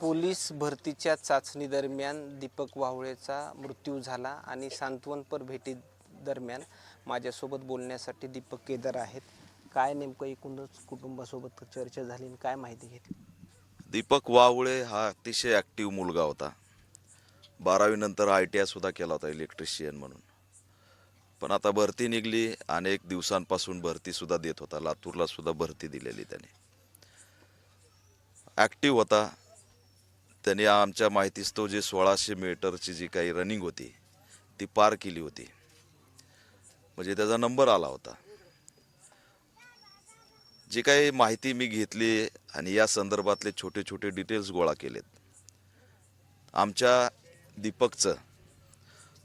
Police भरतीच्या चाचणी दरम्यान दीपक वावळेचा मृत्यू झाला आणि सांत्वनपर भेटी दरम्यान माझ्यासोबत बोलण्यासाठी दीपक केदार आहेत. काय नेमकं एकूणच कुटुंबासोबत चर्चा झाली आणि काय माहिती घेतली? दीपक वावळे हा अतिशय ॲक्टिव्ह मुलगा होता. बारावीनंतर आय टी आय सुद्धा केला होता इलेक्ट्रिशियन म्हणून. पण आता भरती निघली अनेक दिवसांपासून भरतीसुद्धा देत होता. लातूरला सुद्धा भरती दिलेली त्याने. ॲक्टिव्ह होता. त्याने आमच्या माहितीस तो जे सोळाशे मीटरची जी काही रनिंग होती ती पार केली होती. म्हणजे त्याचा नंबर आला होता. जी काही माहिती मी घेतली आणि या संदर्भातले छोटे छोटे डिटेल्स गोळा केलेत. आमच्या दीपकचं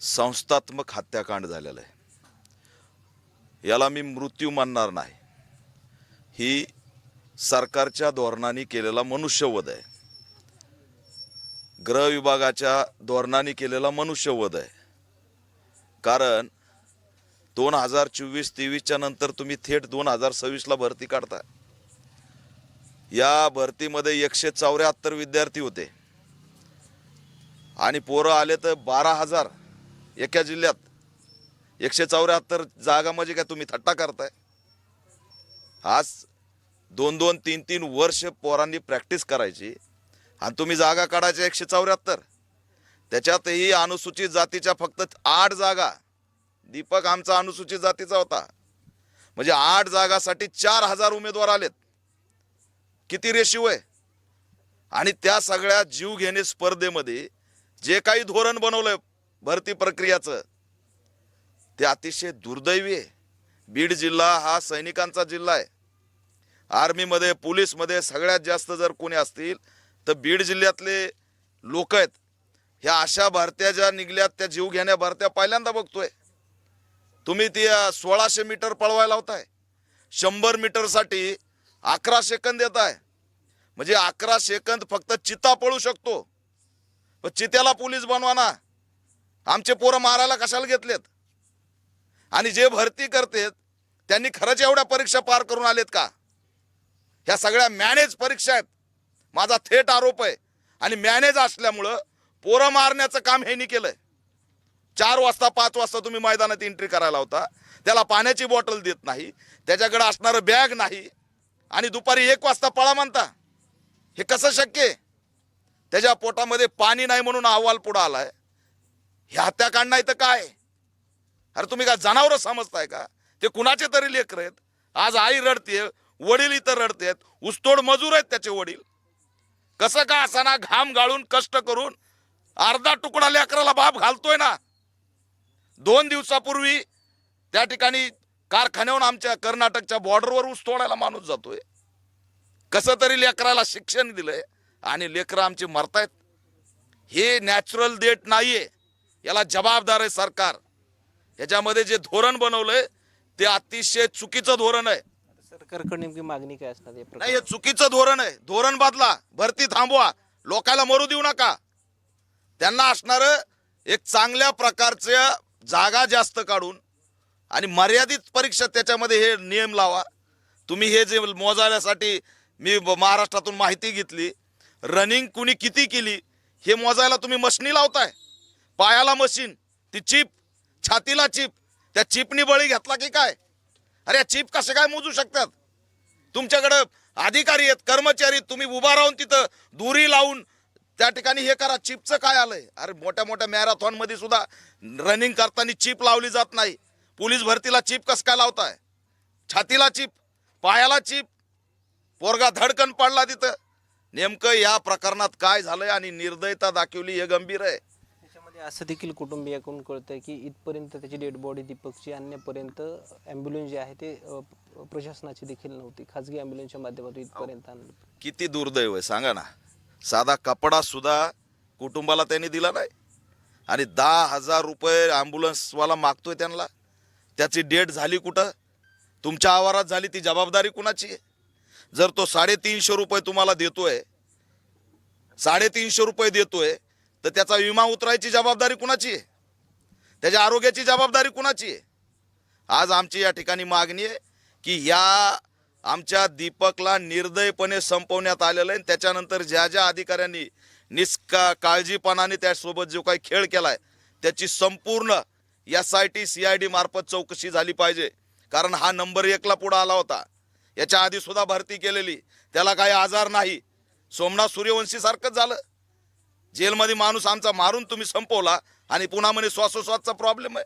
संस्थात्मक हत्याकांड झालेलं आहे. याला मी मृत्यू मानणार नाही. ही सरकारच्या धोरणाने केलेला मनुष्यवध आहे. ग्रह विभागाच्या धोरणाने केलेला मनुष्यवध आहे. कारण दोन हजार चोवीस तेवीसच्या नंतर तुम्ही थेट दोन हजार सव्वीसला भरती काढता. या भरतीमध्ये एकशे चौऱ्याहत्तर विद्यार्थी होते. आणि पोरं आले तर बारा हजार. एका जिल्ह्यात एकशे चौऱ्याहत्तर जागा म्हणजे काय तुम्ही थट्टा करताय? आज दोन दोन तीन तीन वर्ष पोरांनी प्रॅक्टिस करायची. आणि तुम्ही जागा काढायच्या एकशे चौऱ्याहत्तर. त्याच्यातही अनुसूचित जातीच्या फक्त आठ जागा. दीपक आमचा अनुसूचित जातीचा होता. म्हणजे आठ जागासाठी चार हजार उमेदवार आलेत. किती रेशिओ आहे? आणि त्या सगळ्या जीव घेणे स्पर्धेमध्ये जे काही धोरण बनवलंय भरती प्रक्रियाचं ते अतिशय दुर्दैवी आहे. बीड जिल्हा हा सैनिकांचा जिल्हा आहे. आर्मीमध्ये पोलीसमध्ये सगळ्यात जास्त जर कोणी असतील तर बीड जिल्ह्यातले लोक आहेत ह्या अशा भरत्या ज्या निघल्यात त्या जीव घेण्या भरत्या पहिल्यांदा बघतोय. तुम्ही ती सोळाशे मीटर पळवायला होताय शंभर मीटरसाठी अकरा सेकंद येत आहे. म्हणजे अकरा सेकंद फक्त चिता पळू शकतो. पण चित्याला पोलीस बनवा ना आमचे पोरं मारायला कशाला घेतलेत? आणि जे भरती करतेत त्यांनी खरंच एवढ्या परीक्षा पार करून आलेत का? ह्या सगळ्या मॅनेज परीक्षा आहेत. माझा थेट आरोप आहे. आणि मॅनेज असल्यामुळं पोरं मारण्याचं काम ह्यांनी केलंय. चार वाजता पाच वाजता तुम्ही मैदानात एंट्री करायला होता. त्याला पाण्याची बॉटल देत नाही. त्याच्याकडे असणारं बॅग नाही. आणि दुपारी एक वाजता पळा म्हणता. हे कसं शक्य आहे? त्याच्या पोटामध्ये पाणी नाही म्हणून अहवाल पुढं आलाय. हे हत्याकांड नाही तर काय? अरे तुम्ही काय जनावरं समजताय का? ते कुणाचे तरी लेकर आहेत. आज आई रडते वडील इथं रडतेत. उसतोड मजूर आहेत त्याचे वडील. कसं का असाना घाम गाळून कष्ट करून अर्धा तुकडा लेकराला बाप घालतोय ना? दोन दिवसापूर्वी त्या ठिकाणी कारखान्याहून आमच्या कर्नाटकच्या बॉर्डरवर ऊस तोडायला माणूस जातोय. कसं तरी लेकराला शिक्षण दिलंय आणि लेकरं आमची मरतायत. हे नॅचरल डेट नाहीये. याला जबाबदार आहे सरकार. याच्यामध्ये जे धोरण बनवलंय ते अतिशय चुकीचं धोरण आहे. सरकारकडे नेमकी मागणी काय असणार या नाही हे चुकीचं धोरण आहे. धोरण बदला. भरती थांबवा. लोकांना मरू देऊ नका. त्यांना असणार एक चांगल्या प्रकारच्या जागा जास्त काढून आणि मर्यादित परीक्षा त्याच्यामध्ये हे नियम लावा. तुम्ही हे जे मोजायसाठी मी ब- महाराष्ट्रातून माहिती घेतली रनिंग कुणी किती केली हे मोजायला तुम्ही मशनी लावताय. पायाला मशीन ती चिप छातीला चिप त्या चिपनी बळी घेतला की काय? अरे या चिप कसे काय मोजू शकतात? तुमच्याकडं अधिकारी आहेत कर्मचारी तुम्ही उभा राहून तिथं दुरी लावून त्या ठिकाणी हे करा चिपचं काय आलंय? अरे मोठ्या मोठ्या मॅरेथॉनमध्ये सुद्धा रनिंग करताना चिप लावली जात नाही. पोलीस भरतीला चिप कसं काय लावताय? छातीला चिप पायाला चिप पोरगा धडकन पडला तिथं. नेमकं या प्रकरणात काय झालंय आणि निर्दयता दाखवली हे गंभीर आहे. असं देखील कुटुंबियाकडून कळतंय की इथपर्यंत त्याची डेड बॉडी दीपकची आणण्यापर्यंत ॲम्ब्युलन्स जे आहे ते प्रशासनाची देखील नव्हती. खाजगी ॲम्ब्युलन्सच्या माध्यमातून इथपर्यंत आणलं. किती दुर्दैव आहे सांगा ना. साधा कपडा सुद्धा कुटुंबाला त्यांनी दिला नाही. आणि दहा हजार रुपये ॲम्ब्युलन्सवाला मागतोय त्यांना. त्याची डेट झाली कुठं? तुमच्या आवारात झाली ती जबाबदारी कुणाची आहे? जर तो साडेतीनशे रुपये तुम्हाला देतोय साडेतीनशे रुपये देतोय तर त्याचा विमा उतरायची जबाबदारी कुणाची आहे? त्याच्या आरोग्याची जबाबदारी कुणाची आहे? आज आमची या ठिकाणी मागणी आहे की या आमच्या दीपकला निर्दयपणे संपवण्यात आलेलं आहे. आणि त्याच्यानंतर ज्या ज्या अधिकाऱ्यांनी निष्का काळजीपणाने त्यासोबत जो काही खेळ केला आहे त्याची संपूर्ण S I T C I D मार्फत चौकशी झाली पाहिजे. कारण हा नंबर एकला पुढं आला होता. याच्या आधी सुद्धा भरती केलेली. त्याला काही आजार नाही. सोमनाथ सूर्यवंशीसारखंच झालं. जेलमध्ये माणूस आमचा मारून तुम्ही संपवला आणि पुन्हा म्हणे श्वासोश्वासचा प्रॉब्लेम आहे.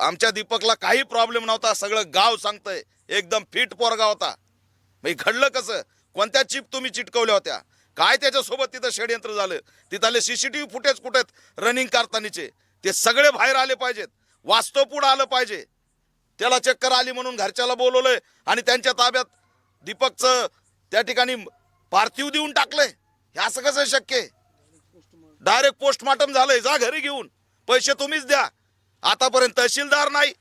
आमच्या दीपकला काही प्रॉब्लेम नव्हता सगळं गाव सांगतंय. एकदम फिट पोरगा होता. मग घडलं कसं? कोणत्या चिप तुम्ही चिटकवल्या होत्या? काय त्याच्यासोबत तिथं षडयंत्र झालं? तिथले व्ही फुटेज कुठे रनिंग करतानीचे ते सगळे बाहेर आले पाहिजेत. वास्तव पुढं आलं पाहिजे. त्याला चक्कर आली म्हणून घरच्याला बोलवलंय आणि त्यांच्या ताब्यात दीपकचं त्या ठिकाणी पार्थिव देऊन टाकलंय. हे असं कसं शक्य आहे? डायरेक्ट पोस्टमार्टम झालंय जा घरी घेऊन. पैसे तुम्हीच द्या. आतापर्यंत तहसीलदार नाही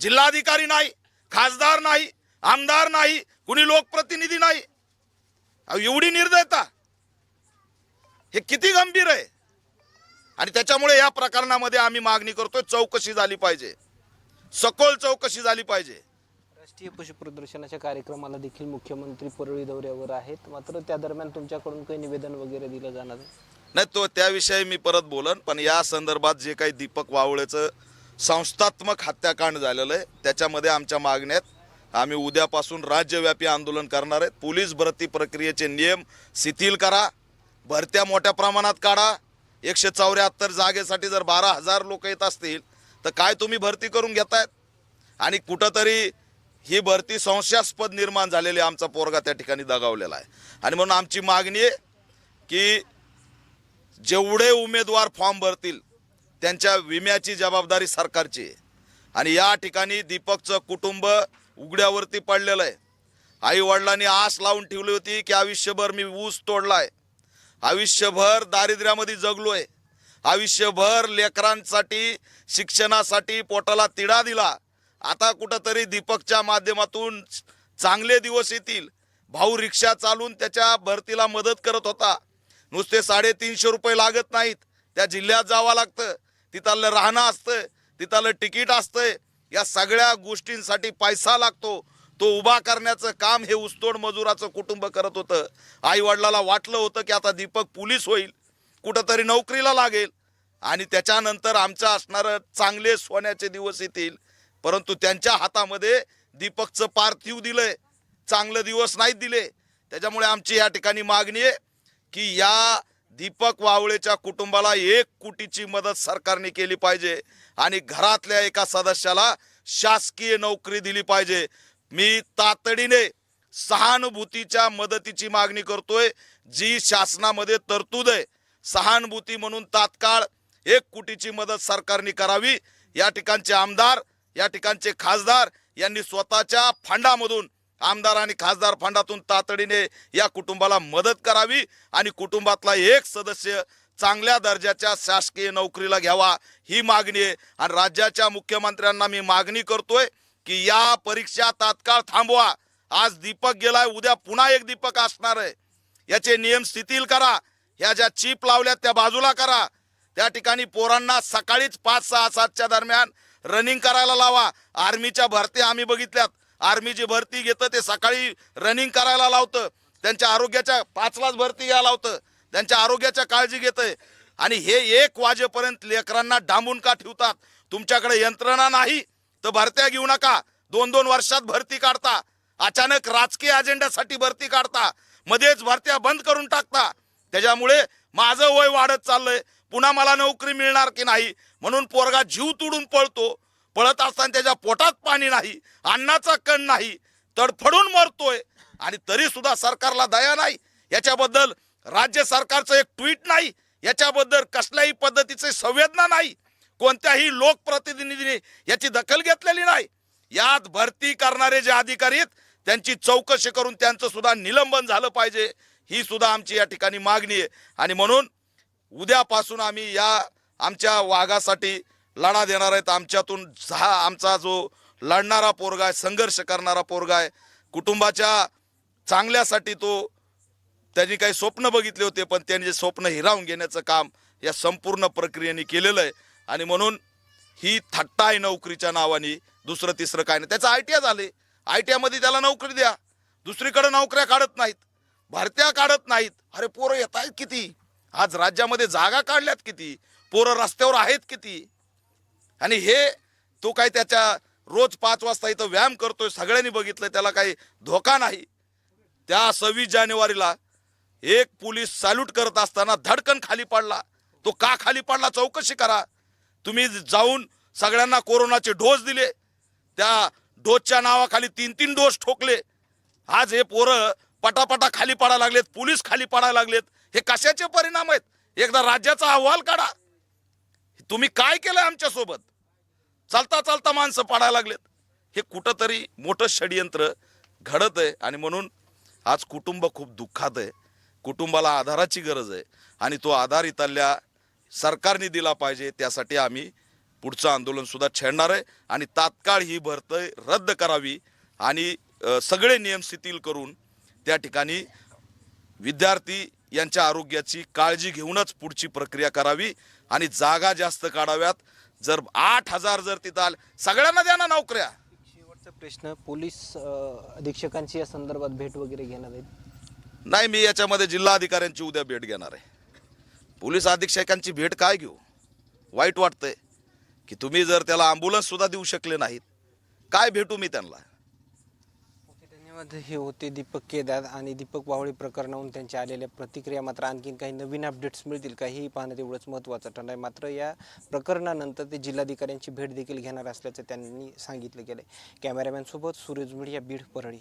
जिल्हाधिकारी नाही खासदार नाही आमदार नाही कुणी लोकप्रतिनिधी नाही. एवढी निर्दयता. हे किती गंभीर आहे. आणि त्याच्यामुळे या प्रकरणामध्ये आम्ही मागणी करतोय चौकशी झाली पाहिजे. सखोल चौकशी झाली पाहिजे. राष्ट्रीय पशु प्रदर्शनाच्या कार्यक्रमाला देखील मुख्यमंत्री परळी दौऱ्यावर आहेत. मात्र त्या दरम्यान तुमच्याकडून काही निवेदन वगैरे दिलं जाणार आहे. नाही तो त्याविषयी मी परत बोलन पण या संदर्भात जे काही दीपक वावळेचं संस्थात्मक हत्याकांड झालेलं आहे त्याच्यामध्ये आमच्या मागण्यात आम्ही उद्यापासून राज्यव्यापी आंदोलन करणार आहेत पोलीस भरती प्रक्रियेचे नियम शिथिल करा. भरत्या मोठ्या प्रमाणात काढा. एकशे चौऱ्याहत्तर जागेसाठी जर बारा हजार लोक येत असतील तर काय तुम्ही भरती करून घेतायत? आणि कुठंतरी ही भरती संशयास्पद निर्माण झालेली आमचा पोरगा त्या ठिकाणी दगावलेला आहे. आणि म्हणून आमची मागणी आहे की जेवढे उमेदवार फॉर्म भरतील त्यांच्या विम्याची जबाबदारी सरकारची आहे. आणि या ठिकाणी दीपकचं कुटुंब उघड्यावरती पडलेलं आहे. आई वडिलांनी आस लावून ठेवली होती की आयुष्यभर मी ऊस तोडलाय. आयुष्यभर दारिद्र्यामध्ये जगलोय. आयुष्यभर लेकरांसाठी शिक्षणासाठी पोटाला तिडा दिला. आता कुठंतरी दीपकच्या माध्यमातून चांगले दिवस येतील. भाऊ रिक्षा चालून त्याच्या भरतीला मदत करत होता. नुसते साडेतीनशे रुपये लागत नाहीत. त्या जिल्ह्यात जावं लागतं. तिथलं राहणं असतं. तिथलं तिकीट असतंय. या सगळ्या गोष्टींसाठी पैसा लागतो. तो उभा करण्याचं काम हे उस्तोड मजुराचं कुटुंब करत होतं. आईवडिलाला वाटलं होतं की आता दीपक पोलीस होईल. कुठंतरी नोकरीला लागेल. आणि त्याच्यानंतर आमचं असणारं चांगले सोन्याचे दिवस येतील. परंतु त्यांच्या हातामध्ये दीपकचं पार्थिव दिलंय. चांगलं दिवस नाहीत दिले. त्याच्यामुळे आमची या ठिकाणी मागणी आहे. की या दीपक वावळेच्या कुटुंबाला एक कोटीची मदत सरकारने केली पाहिजे आणि घरातल्या एका सदस्याला शासकीय नोकरी दिली पाहिजे. मी तातडीने सहानुभूतीच्या मदतीची मागणी करतोय जी शासनामध्ये तरतूद आहे. सहानुभूती म्हणून तात्काळ एक कोटीची मदत सरकारने करावी. या ठिकाणचे आमदार या ठिकाणचे खासदार यांनी स्वतःच्या फंडामधून आमदार आणि खासदार फंडातून तातडीने या कुटुंबाला मदत करावी आणि कुटुंबातला एक सदस्य चांगल्या दर्जाच्या शासकीय नोकरीला घ्यावा ही मागणी आहे. आणि राज्याच्या मुख्यमंत्र्यांना मी मागणी करतोय की या परीक्षा तात्काळ थांबवा. आज दीपक गेलाय उद्या पुन्हा एक दीपक असणार आहे. याचे नियम शिथिल करा. ह्या ज्या चीप लावल्यात त्या बाजूला करा. त्या ठिकाणी पोरांना सकाळीच पाच सहा सातच्या दरम्यान रनिंग करायला लावा. आर्मीच्या भरती आम्ही बघितल्यात. आर्मीची भरती घेतं ते सकाळी रनिंग करायला लावतं. त्यांच्या आरोग्याच्या पाचलाच भरती घ्यायला लावतं. त्यांच्या आरोग्याच्या काळजी घेतंय. आणि हे एक वाजेपर्यंत लेकरांना डांबून का ठेवतात? तुमच्याकडे यंत्रणा नाही तर भरत्या घेऊ नका. दोन दोन वर्षात भरती काढता. अचानक राजकीय अजेंड्यासाठी भरती काढता. मध्येच भरत्या बंद करून टाकता. त्याच्यामुळे माझं वय वाढत चाललंय. पुन्हा मला नोकरी मिळणार की नाही? म्हणून पोरगा जीव तुडून पळतो. पळत असताना त्याच्या पोटात पाणी नाही अन्नाचा कण नाही तडफडून मरतोय. आणि तरी सुद्धा सरकारला दया नाही. याच्याबद्दल राज्य सरकारचं एक ट्विट नाही. याच्याबद्दल कसल्याही पद्धतीचे संवेदना नाही. कोणत्याही लोकप्रतिनिधीने याची दखल घेतलेली नाही. यात भरती करणारे जे अधिकारी आहेत त्यांची चौकशी करून त्यांचं सुद्धा निलंबन झालं पाहिजे. ही सुद्धा आमची या ठिकाणी मागणी आहे. आणि म्हणून उद्यापासून आम्ही या आमच्या वाघासाठी लढा देणार आहेत. आमच्यातून हा आमचा जो लढणारा पोरगा आहे संघर्ष करणारा पोरगा आहे कुटुंबाच्या चांगल्यासाठी तो त्यांनी काही स्वप्न बघितले होते पण त्यांनी जे स्वप्न हिरावून घेण्याचं काम या संपूर्ण प्रक्रियेने केलेलं आहे. आणि म्हणून ही थट्टा आहे नोकरीच्या नावाने दुसरं तिसरं काय नाही. त्याचं आय टी आय झाले. आय टी आयमध्ये त्याला नोकरी द्या. दुसरीकडे नोकऱ्या काढत नाहीत. भरत्या काढत नाहीत. अरे पोरं येत आहेत किती? आज राज्यामध्ये जागा काढल्यात किती? पोरं रस्त्यावर आहेत किती? आणि हे तो काय त्याच्या रोज पाच वाजता इथं व्यायाम करतोय सगळ्यांनी बघितलं त्याला काही धोका नाही. त्या सव्वीस जानेवारीला एक पोलीस सॅल्यूट करत असताना धडकन खाली पडला. तो का खाली पडला चौकशी करा. तुम्ही जाऊन सगळ्यांना कोरोनाचे डोस दिले. त्या डोसच्या नावाखाली तीन तीन डोस ठोकले. आज हे पोरं पटापटा खाली पडायला लागलेत पोलीस खाली पडायला लागलेत. हे कशाचे परिणाम आहेत? एकदा राज्याचा अहवाल काढा. तुम्ही काय केलं आमच्यासोबत? चालता चालता माणसं पाडायला लागलेत. हे कुठंतरी मोठं षडयंत्र घडत आहे आणि म्हणून आज कुटुंब खूप दुःखात आहे. कुटुंबाला आधाराची गरज आहे आणि तो आधार इथल्या सरकारने दिला पाहिजे. त्यासाठी आम्ही पुढचं आंदोलनसुद्धा छेडणार आहे आणि तात्काळ ही भरती रद्द करावी आणि सगळे नियम शिथिल करून त्या ठिकाणी विद्यार्थी यांच्या आरोग्याची काळजी घेऊनच पुढची प्रक्रिया करावी आणि जागा जास्त काढाव्यात. जर आठ हजार जर तिथं आले सगळ्यांना द्या ना नोकऱ्या. शेवटचा प्रश्न पोलीस अधीक्षकांची या संदर्भात भेट वगैरे घेणार आहेत? नाही मी याच्यामध्ये जिल्हा अधिकाऱ्यांची उद्या भेट घेणार आहे. पोलीस अधीक्षकांची भेट काय घेऊ? वाईट वाटतंय की तुम्ही जर त्याला अँब्युलन्स सुद्धा देऊ शकले नाहीत. काय भेटू मी त्यांना? धन्यवाद हे होते दीपक केदार आणि दीपक वावळे प्रकरणाहून त्यांच्या आलेल्या प्रतिक्रिया. मात्र आणखीन काही नवीन अपडेट्स मिळतील का हेही पाहणं तेवढंच महत्त्वाचं ठरणार आहे. मात्र या प्रकरणानंतर ते जिल्हाधिकाऱ्यांची भेट देखील घेणार असल्याचं त्यांनी सांगितलं गेलं आहे कॅमेरामॅनसोबत सूरज मीडिया बीड परळी.